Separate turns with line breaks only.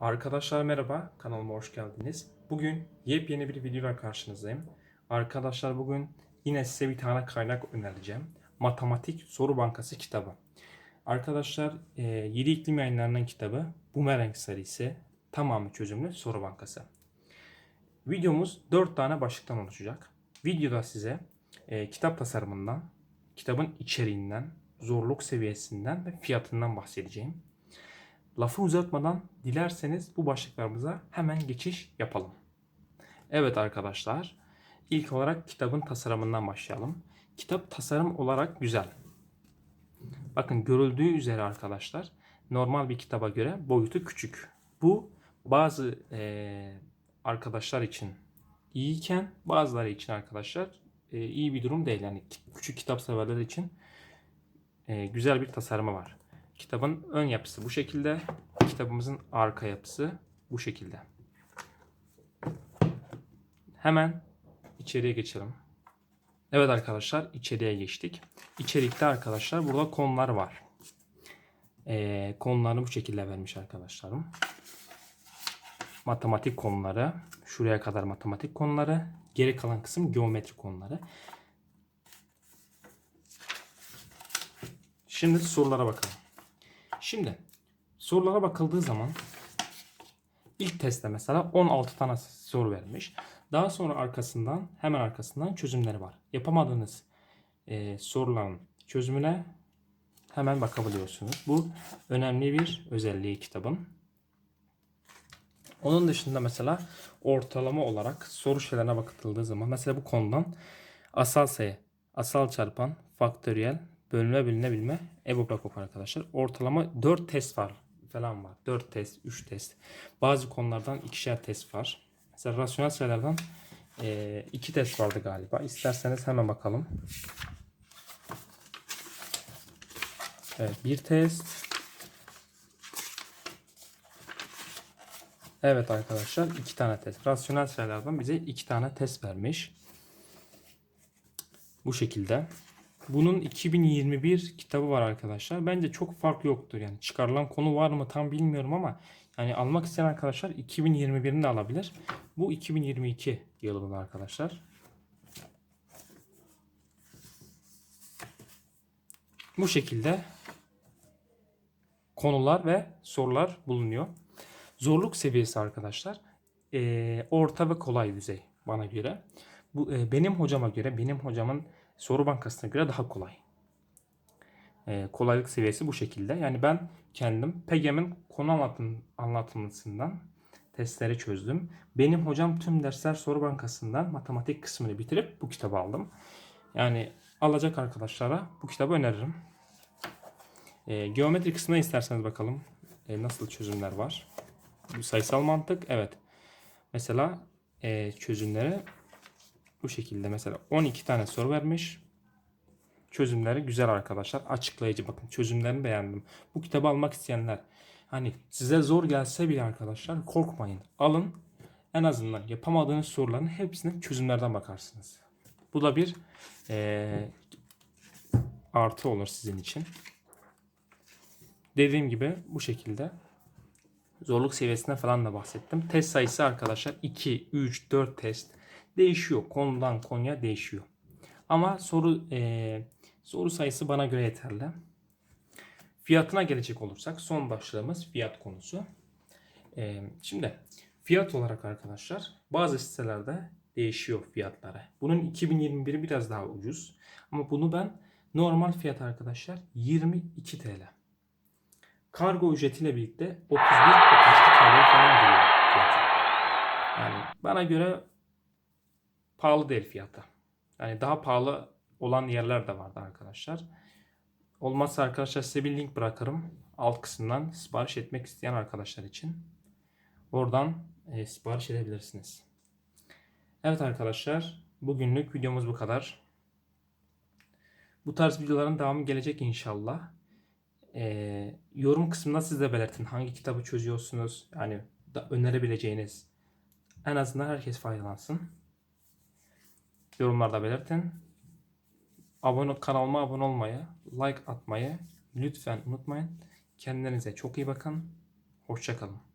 Arkadaşlar merhaba, kanalıma hoş geldiniz. Bugün yepyeni bir videoyla karşınızdayım. Arkadaşlar bugün yine size bir tane kaynak önereceğim. Matematik Soru Bankası kitabı. Arkadaşlar e, 7 iklim yayınlarının kitabı Bumerang serisi tamamı çözümlü soru bankası. Videomuz 4 tane başlıktan oluşacak. Videoda size e, kitap tasarımından, kitabın içeriğinden, zorluk seviyesinden ve fiyatından bahsedeceğim. Lafı uzatmadan dilerseniz bu başlıklarımıza hemen geçiş yapalım. Evet arkadaşlar, ilk olarak kitabın tasarımından başlayalım. Kitap tasarım olarak güzel. Bakın görüldüğü üzere arkadaşlar, normal bir kitaba göre boyutu küçük. Bu bazı eee, arkadaşlar için iyiyken bazıları için arkadaşlar eee, iyi bir durum değil. Yani küçük kitap severler için eee, güzel bir tasarımı var. Kitabın ön yapısı bu şekilde. Kitabımızın arka yapısı bu şekilde. Hemen içeriye geçelim. Evet arkadaşlar içeriye geçtik. İçerikte arkadaşlar burada konular var. Ee, konularını bu şekilde vermiş arkadaşlarım. Matematik konuları. Şuraya kadar matematik konuları. Geri kalan kısım geometri konuları. Şimdi sorulara bakalım. Şimdi sorulara bakıldığı zaman ilk testte mesela 16 tane soru vermiş. Daha sonra arkasından hemen arkasından çözümleri var. Yapamadığınız e, soruların çözümüne hemen bakabiliyorsunuz. Bu önemli bir özelliği kitabın. Onun dışında mesela ortalama olarak soru şeylerine bakıldığı zaman mesela bu konudan asal sayı, asal çarpan, faktöriyel, bölme bölünebilme, EBOB arkadaşlar. Ortalama 4 test var falan var. 4 test, 3 test. Bazı konulardan ikişer test var. Mesela rasyonel sayılardan 2 test vardı galiba. İsterseniz hemen bakalım. Evet, bir test. Evet arkadaşlar iki tane test. Rasyonel sayılardan bize iki tane test vermiş. Bu şekilde. Bunun 2021 kitabı var arkadaşlar. Bence çok fark yoktur. Yani çıkarılan konu var mı tam bilmiyorum ama yani almak isteyen arkadaşlar 2021'ini de alabilir. Bu 2022 yılının arkadaşlar. Bu şekilde konular ve sorular bulunuyor. Zorluk seviyesi arkadaşlar eee, orta ve kolay düzey bana göre. Bu eee, benim hocama göre, benim hocamın soru bankasına göre daha kolay. Eee, kolaylık seviyesi bu şekilde. Yani ben kendim PEGEM'in konu anlatım, anlatımısından testleri çözdüm. Benim hocam tüm dersler soru bankasından matematik kısmını bitirip bu kitabı aldım. Yani alacak arkadaşlara bu kitabı öneririm. Eee, geometri kısmına isterseniz bakalım e, nasıl çözümler var. Sayısal mantık evet. Mesela e, çözümleri bu şekilde mesela 12 tane soru vermiş. Çözümleri güzel arkadaşlar. Açıklayıcı bakın. Çözümlerini beğendim. Bu kitabı almak isteyenler hani size zor gelse bile arkadaşlar korkmayın. Alın. En azından yapamadığınız soruların hepsine çözümlerden bakarsınız. Bu da bir e, artı olur sizin için. Dediğim gibi bu şekilde zorluk seviyesinden falan da bahsettim. Test sayısı arkadaşlar 2, 3, 4 test değişiyor. Konudan konuya değişiyor. Ama soru eee, soru sayısı bana göre yeterli. Fiyatına gelecek olursak son başlığımız fiyat konusu. Eee, şimdi fiyat olarak arkadaşlar bazı sitelerde değişiyor fiyatları. Bunun 2021'i biraz daha ucuz. Ama bunu ben normal fiyat arkadaşlar 22 TL. Kargo ücretiyle birlikte 31-32 TL falan geliyor fiyatı. Yani bana göre pahalı değil fiyata. Yani daha pahalı olan yerler de vardı arkadaşlar. Olmazsa arkadaşlar size bir link bırakırım. Alt kısımdan sipariş etmek isteyen arkadaşlar için. Oradan e, sipariş edebilirsiniz. Evet arkadaşlar. Bugünlük videomuz bu kadar. Bu tarz videoların devamı gelecek inşallah. Ee, yorum kısmında siz de belirtin. Hangi kitabı çözüyorsunuz? Yani da önerebileceğiniz. En azından herkes faydalansın. Yorumlarda belirtin. Abone kanalıma abone olmayı, like atmayı lütfen unutmayın. Kendinize çok iyi bakın. Hoşçakalın.